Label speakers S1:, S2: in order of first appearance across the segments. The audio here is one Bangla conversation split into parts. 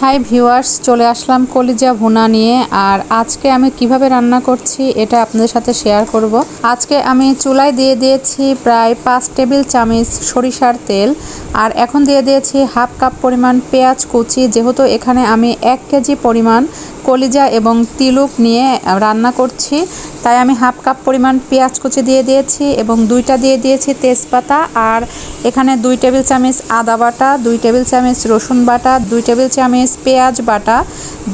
S1: হাই ভিউয়ার্স চলে আসলাম কলিজা ভুনা নিয়ে আর আজকে আমি কীভাবে রান্না করছি এটা আপনাদের সাথে শেয়ার করব। আজকে আমি চুলায় দিয়ে দিয়েছি প্রায় পাঁচ টেবিল চামচ সরিষার তেল আর এখন দিয়ে দিয়েছি হাফ কাপ পরিমাণ পেঁয়াজ কুচি। যেহেতু এখানে আমি এক কেজি পরিমাণ কলিজা এবং তিলুক নিয়ে রান্না করছি তাই আমি হাফ কাপ পরিমাণ পেঁয়াজ কুচি দিয়ে দিয়েছি এবং দুইটা দিয়ে দিয়েছি তেজপাতা আর এখানে দুই টেবিল চামচ আদা বাটা, দুই টেবিল চামচ রসুন বাটা, দুই টেবিল চামচ পেঁয়াজ বাটা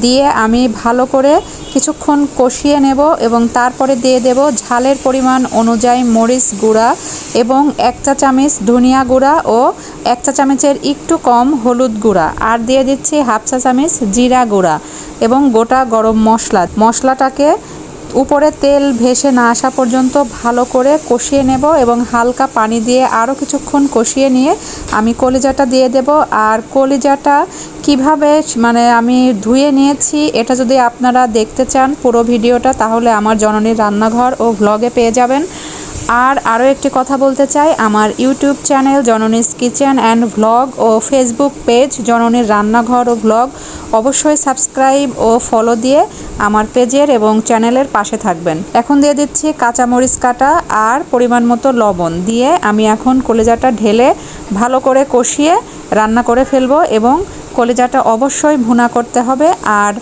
S1: দিয়ে আমি ভালো করে কিছুক্ষণ কষিয়ে নেব এবং তারপরে দিয়ে দেব ঝালের পরিমাণ অনুযায়ী মরিচ গুঁড়া এবং এক চা চামচ ধনিয়া গুঁড়া ও এক চা চামচের একটু কম হলুদ গুঁড়া আর দিয়ে দিচ্ছি হাফ চা চামচ জিরা গুঁড়া এবং গোটা গরম মশলা। মশলাটাকে উপরে তেল ভেসে না আসা পর্যন্ত ভালো করে কষিয়ে নেব এবং হালকা পানি দিয়ে আরও কিছুক্ষণ কষিয়ে নিয়ে আমি কলিজাটা দিয়ে দেব। আর কলিজাটা কীভাবে মানে আমি ধুয়ে নিয়েছি, এটা যদি আপনারা দেখতে চান পুরো ভিডিওটা, তাহলে আমার জননীর রান্নাঘর ও ভ্লগে পেয়ে যাবেন। আর আরও একটি কথা বলতে চাই, আমার YouTube channel Janani's kitchen and vlog O Facebook page জননীর রান্নাঘর ও ভ্লগ অবশ্যই সাবস্ক্রাইব ও ফলো দিয়ে আমার পেজের এবং চ্যানেলের পাশে থাকবেন। এখন দিয়ে দিচ্ছি কাঁচামরিচ কাটা আর পরিমাণ মতো লবণ দিয়ে আমি এখন কলেজাটা ঢেলে ভালো করে কষিয়ে রান্না করে ফেলব এবং কলেজাটা অবশ্যই ভুনা করতে হবে। আর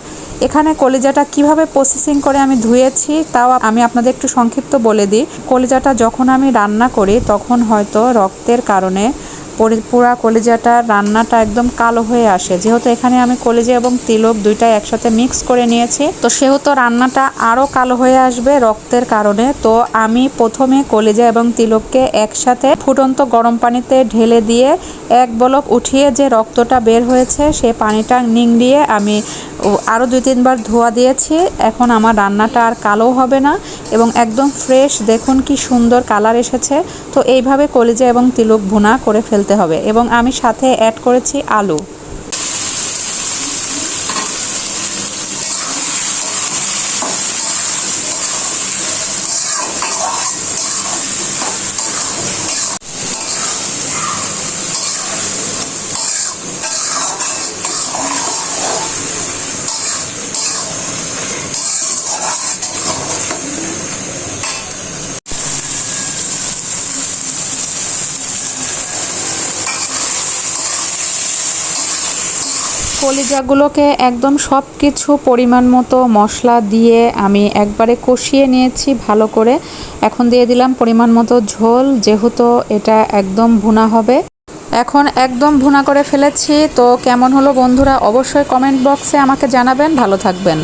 S1: এখানে কলিজাটা কীভাবে প্রসেসিং করে আমি ধুয়েছি তাও আমি আপনাদের একটু সংক্ষিপ্ত বলে দিই। কলিজাটা যখন আমি রান্না করি তখন হয়তো রক্তের কারণে পুরা কলিজাটা, রান্নাটা একদম কালো হয়ে আসে। যেহেতু এখানে আমি কলিজা এবং তিলক দুইটা একসাথে মিক্স করে নিয়েছি, তো সেহেতু রান্নাটা আরও কালো হয়ে আসবে রক্তের কারণে। তো আমি প্রথমে কলিজা এবং তিলককে একসাথে ফুটন্ত গরম পানিতে ঢেলে দিয়ে এক বলক উঠিয়ে যে রক্তটা বের হয়েছে, সে পানিটা নিংড়িয়ে আমি আরও দুই, তিনবার ধোয়া দিয়েছি। এখন আমার রান্নাটা আর কালো হবে না এবং একদম ফ্রেশ। দেখুন কি সুন্দর কালার এসেছে। তো এইভাবে কলিজা এবং তিলক ভুনা করে ফেলতে হবে এবং আমি সাথে অ্যাড করেছি আলু। কলিজাগুলোকে একদম সব কিছু পরিমাণ মতো মশলা দিয়ে আমি একবারে কষিয়ে নিয়েছি ভালো করে। এখন দিয়ে দিলাম পরিমাণ মতো ঝোল, যেহেতু এটা একদম ভুনা হবে। এখন একদম ভুনা করে ফেলেছি। তো কেমন হলো বন্ধুরা অবশ্যই কমেন্ট বক্সে আমাকে জানাবেন। ভালো থাকবেন।